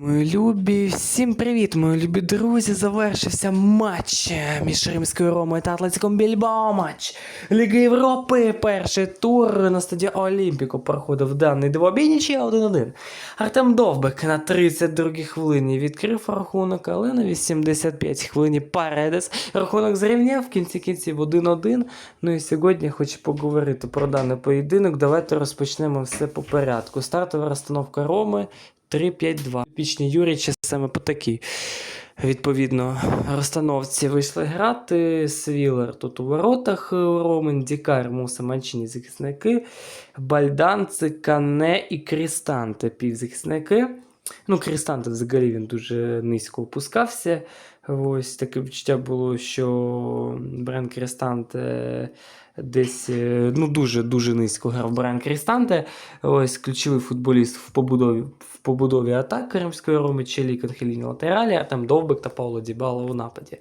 Мої любі, всім привіт, мої любі друзі. Завершився матч між Римською Ромою та Атлетиком Більбао. Матч Ліги Європи. Перший тур на стадіо Олімпіко проходив даний двобій нічия 1-1. Артем Довбек на 32-й хвилині відкрив рахунок, але на 85 хвилині Паредес рахунок зрівняв в кінці кінців 1-1. Ну і сьогодні хочу поговорити про даний поєдинок. Давайте розпочнемо все по порядку. Стартова розстановка Роми 3-5-2. Пічні Юрічі саме по такій. Відповідно, розстановці вийшли грати. Свілер тут у воротах Ромен, Дікар, Муса, Манчині захисники, Бальданци, Кане і Крістанте півзахисники. Ну, Крістанте взагалі він дуже низько опускався. Ось таке відчуття було, що Брен Крістанте десь е, ну, дуже-дуже низько грав Брен Крістанте. Ось ключовий футболіст в побудові, в побудові атак Римської Роми, Челі Конхеліні латералі, а там Довбек та Пауло Дібало у нападі.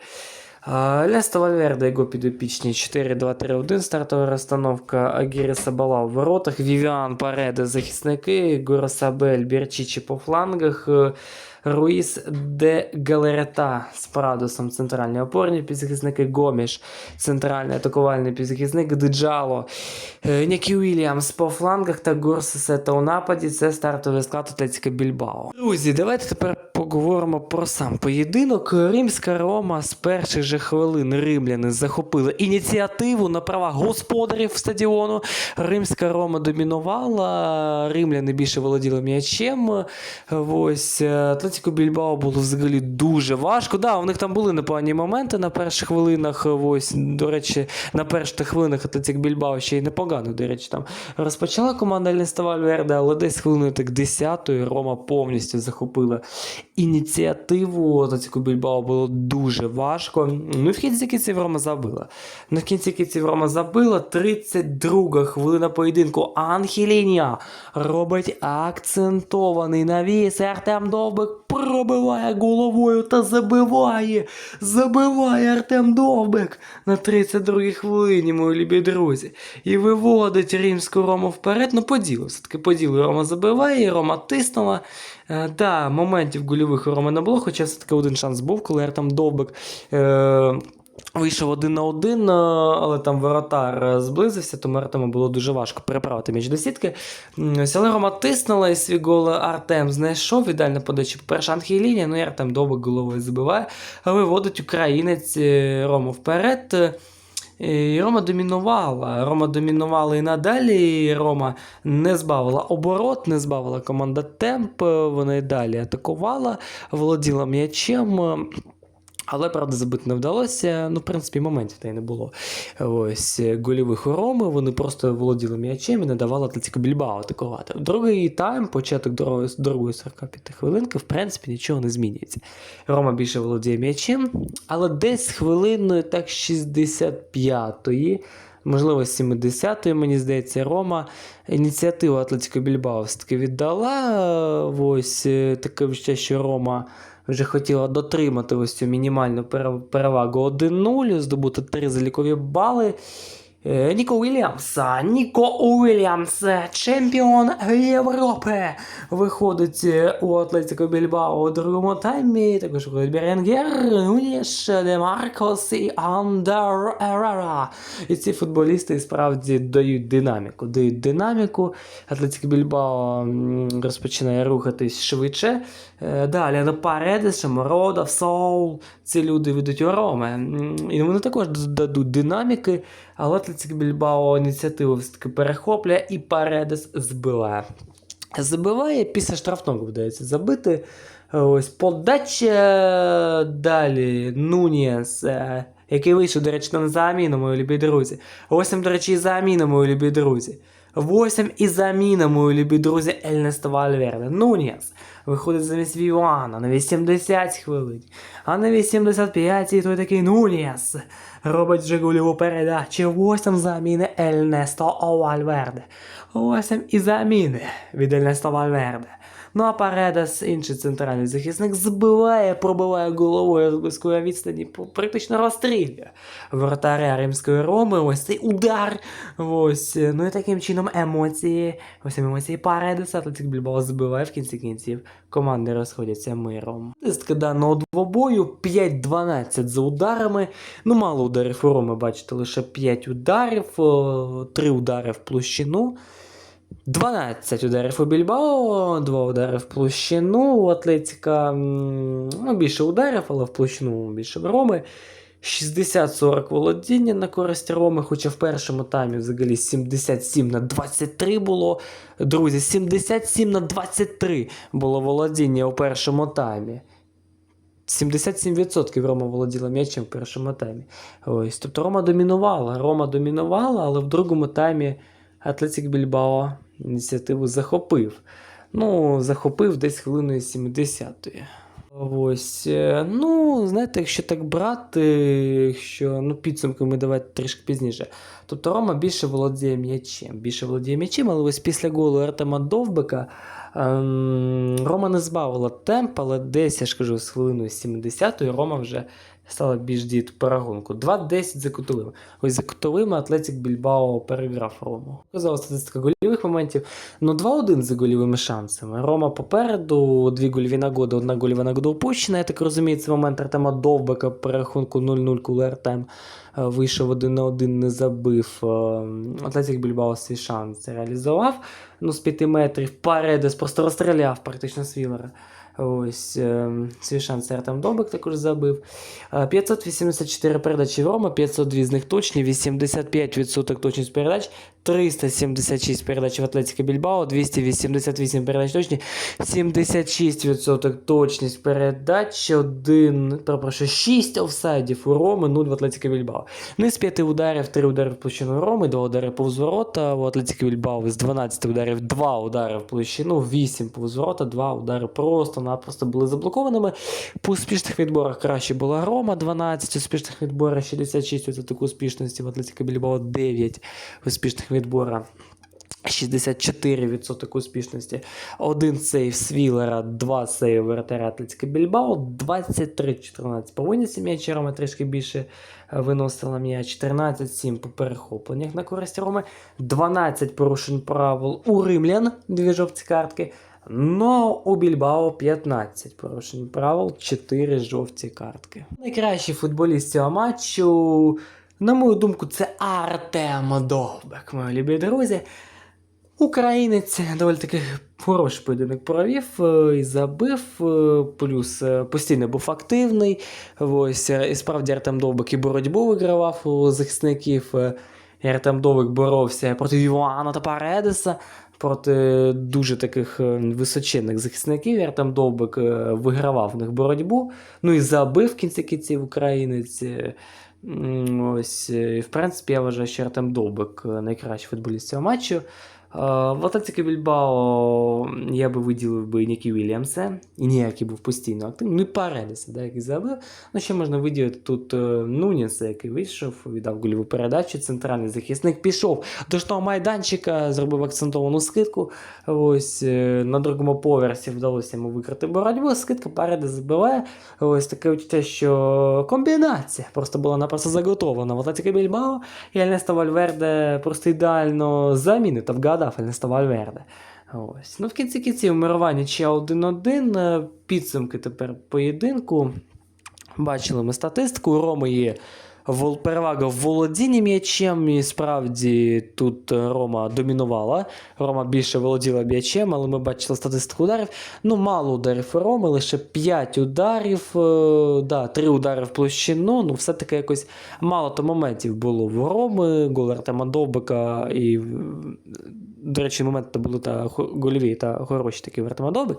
А, Ляста Вальверде, його підопічні 4-2-3-1, стартова розстановка. Агірі Сабала в воротах, Вівіан Пареде захисники, Горосабель, Бірчичі по флангах, Руїс де Галерета з Прадосом центральні опорні півзахисники, Гоміш, центральний атакувальний півзахисник, Диджало, е, Нікі Уільямс по флангах та Горсесета у нападі. Це стартовий склад Атлетика Більбао. Друзі, давайте тепер поговоримо про сам поєдинок. Римська Рома з перших же хвилин римляни захопили ініціативу на правах господарів стадіону. Римська Рома домінувала, римляни більше володіли м'ячем. Ось е, Атлетико Більбао було взагалі дуже важко. Да, у них там були непогані моменти на перших хвилинах. Ось, до речі, на перших хвилинах Атлетик Більбао ще й непогано. До речі, там розпочала команда Ельнеста Вальверде, але десь хвилиною так 10-ї Рома повністю захопила ініціативу. Атлетико Більбао було дуже важко. Ну і в кінці кінців Рома забила. Ну, в кінці кінців Рома забила. 32 хвилина поєдинку. Анхелінія робить акцентований навіс. Артем Довбик пробиває головою та забиває. Забиває Артем Довбик на 32-й хвилині, мої любі друзі. І виводить римську Рому вперед. Ну, по ділу, все-таки по ділу Рома забиває, і Рома тиснула. Е, да, моментів гольових у Роми не було, хоча все-таки один шанс був, коли Артем Довбик. Е- Вийшов один на один, е, але там воротар зблизився, тому Артему було дуже важко переправити м'яч до сітки. Але Рома тиснула і свій гол Артем знайшов. Ідеальна подача перша Ангелінія, ну і Артем довго головою забиває. Виводить українець Рому вперед. І Рома домінувала. Рома домінувала і надалі. і Рома не збавила оборот, не збавила команда темп. е, Вона і далі атакувала, володіла м'ячем. Але, правда, забити не вдалося. Ну, в принципі, моментів та й не було. Ось е, гольових у Роми, вони просто володіли м'ячем і не давали Атлетико Більбао атакувати. Другий тайм, початок другої, другої 45 хвилинки, в принципі, нічого не змінюється. Рома більше володіє м'ячем, але десь хвилиною так 65-ї. Можливо, 70-ї, мені здається, Рома ініціативу Атлетико Більбао все-таки віддала. Ось е, таке відчуття, що Рома вже хотіла дотримати ось цю мінімальну перевагу 1-0, здобути 3 залікові бали. Е, Ніко Уільямс, Ніко Уільямс, чемпіон Європи, виходить е, у Атлетико Більбао у другому таймі. Також виходить Беренгер, Нуніш, Де Маркос і Андер Ерера. І ці футболісти справді дають динаміку. Дають динаміку. Атлетико Більбао розпочинає рухатись швидше. Е, Далі на Паредес, Соул. Ці люди ведуть у Роме. І вони також дадуть динаміки, але Атлетико Більбао ініціативу все-таки перехопляє і Паредес збиває. Забиває після штрафного вдається забити. Ось подача далі. Нуніс, е, який вийшов, до речі, на заміну, мої любі друзі. Ось до речі, і заміна, мої любі друзі. 8 і заміна, мої любі друзі, Ельнесто Вальверде. Нуніс виходить замість Вівана на 80 хвилин. А на 85-й той такий Нуніс робить вже передачі. передачу. 8 заміни Ельнесто Вальверде. 8 і заміни від Ельнесто Вальверде. Ну а Паредас, інший центральний захисник, збиває, пробиває головою з близької відстані, практично розстрілює воротаря Римської Роми. Ось цей удар. Ось. е, Ну і таким чином емоції, ось емоції Паредеса, Атлетик Більбао збиває в кінці кінців. Команди розходяться миром. Статистика даного двобою 5-12 за ударами. Ну, мало ударів у Роми, бачите, лише 5 ударів, 3 удари в площину. 12 ударів у Більбао, 2 удари в площину. У Атлетіка ну, більше ударів, але в площину більше в Роми. 60-40 володіння на користь Роми, хоча в першому таймі взагалі 77 на 23 було. Друзі, 77 на 23 було володіння у першому таймі. 77% Рома володіла м'ячем в першому таймі. Ось, тобто Рома домінувала. Рома домінувала, але в другому таймі Атлетик Більбао ініціативу захопив. Ну, захопив десь хвилиною 70-ї. Ось, е, ну, знаєте, якщо так брати, якщо ну, підсумками давати трішки пізніше. Тобто Рома більше володіє м'ячем. Більше володіє м'ячем, але ось після голу Артема Довбика ем, Рома не збавила темп, але десь, я ж кажу, з хвилиною 70-ї Рома вже стала більш діяти по рахунку. 2-10 за кутовими. Ось за кутовими Атлетик Більбао переграв Рому. Казала статистика гольових моментів. Ну, 2-1 за гольовими шансами. Рома попереду, дві гольові нагоди, одна гольова нагода упущена. Я так розумію, це момент Артема Довбика по рахунку 0-0, коли Артем е, вийшов один на один, не забив. Е, Атлетик Більбао свій шанс реалізував. Ну, з 5 метрів Паредес просто розстріляв практично Свілера. Ось е, свій шанс Артем Довбик також забив. Е, 584 передачі Рома, 502 з них точні, 85% точність передач, 376 передач в Атлетіка Більбао, 288 передач точні, 76% точність передач, 1, перепрошую, 6 офсайдів у Роми, 0 в Атлетіка Більбао. Ну, з 5 ударів, 3 удари в площину Роми, 2 удари повз ворота, у Атлетіка Більбао з 12 ударів, 2 удари в площину, 8 повз ворота, 2 удари просто-напросто були заблокованими. По успішних відборах краще була Рома, 12 успішних відборах, 66% успішності, в Атлетіка Більбао 9 успішних відбора. 64% успішності, один сейв Свілера, два сейви воротаря Атлетика Більбао, 23-14 по винесі м'яча Рома трішки більше е, виносила м'яч, 14-7 по перехопленнях на користь Роми, 12 порушень правил у римлян, дві жовті картки, но у Більбао 15 порушень правил, 4 жовті картки. Найкращий футболіст цього матчу, на мою думку, це Артем Довбек, мої любі друзі. Українець доволі таки хороший поєдинок провів е, і забив, е, плюс е, постійно був активний. Ось, і справді Артем Довбик і боротьбу вигравав у захисників. Артем Довбик боровся проти Івана та Паредеса, проти дуже таких височенних захисників. Артем Довбик вигравав в них боротьбу. Ну і забив в кінці кінців українець. Ось, і, в принципі, я вважаю, що Артем Довбик найкращий футболіст цього матчу. Е, В Атлетико Більбао я би виділив би Нікі Вільямса, і ніякий був постійно активний. Ну і Паредеса, да, який забив. Ну, ще можна виділити тут е, Нуніса, який вийшов, віддав гольову передачу. Центральний захисник пішов до штого майданчика, зробив акцентовану скидку. Ось е, на другому поверсі вдалося йому викрити боротьбу. Скидка Паредес забиває. Ось таке відчуття, що комбінація просто була напросто заготовлена в Атлетико Більбао, і Ельнесто Вальверде просто ідеально замінив та вгадав Ельнесто Вальверде. Ось. Ну, в кінці кінців мирування ще 1-1. е, Підсумки тепер поєдинку. Бачили ми статистику. У Роми є перевага в володінні м'ячем, і справді тут Рома домінувала. Рома більше володіла м'ячем, але ми бачили статистику ударів. Ну, мало ударів у Роми, лише 5 ударів, е, да, 3 удари в площину. Ну, все-таки якось мало то моментів було в Роми, гол Артема Довбика і. До речі, моменти були та гольові та хороші такі в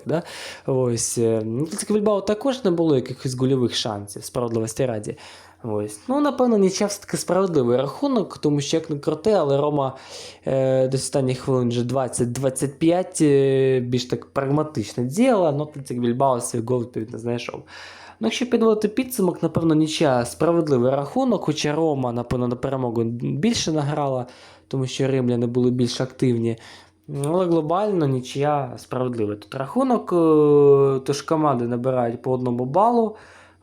Да? Ось. е, Ну, Більбао також не було якихось гольових шансів, справедливості раді. Ось. Ну, напевно, нічия все-таки справедливий рахунок, тому що як не крути, але Рома е, до останніх хвилин вже 20-25 е, більш так прагматично діяла, ну Атлетик Більбао свій гол відповідно знайшов. Ну, якщо підводити підсумок, напевно, нічия справедливий рахунок, хоча Рома, напевно, на перемогу більше награла, тому що римляни були більш активні. Але глобально нічия справедливий. Тут рахунок, е, тож команди набирають по одному балу.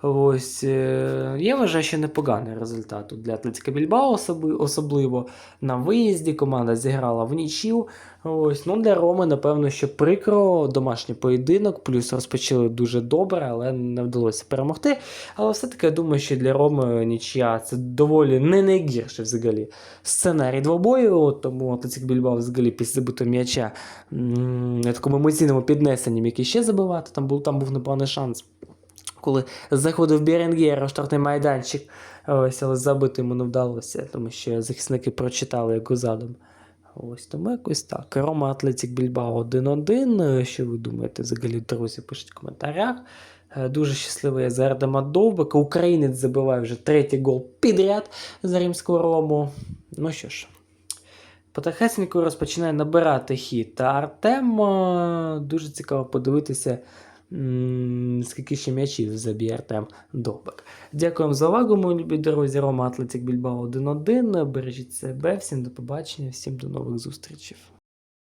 Ось, е, я вважаю, що непоганий результат для Атлетика Більбао, особливо на виїзді. Команда зіграла в нічів. Ось, ну, для Роми, напевно, що прикро, домашній поєдинок, плюс розпочали дуже добре, але не вдалося перемогти. Але все-таки я думаю, що для Роми нічия це доволі не найгірший взагалі сценарій двобою, тому Атлетик Більбао взагалі після забитого м'яча на такому емоційному піднесенні міг іще забивати. Там був, там був непевний шанс. Коли заходив Беренгєра в штрафний майданчик, ось, але забити йому не вдалося, тому що захисники прочитали його задум. Ось тому якось так. Рома Атлетик Більбао 1-1. Що ви думаєте взагалі, друзі? Пишіть в коментарях. Е, Дуже щасливий я за Ардема Довбика. Українець забиває вже третій гол підряд за римську рому. Ну що ж, потихесенько розпочинає набирати хід. Та Артем е, дуже цікаво подивитися, скільки ще м'ячів заб'є Артем Добик. Дякуємо за увагу, мої любі друзі. Рома Атлетик Більбао 1-1. Бережіть себе, всім до побачення, всім до нових зустрічей.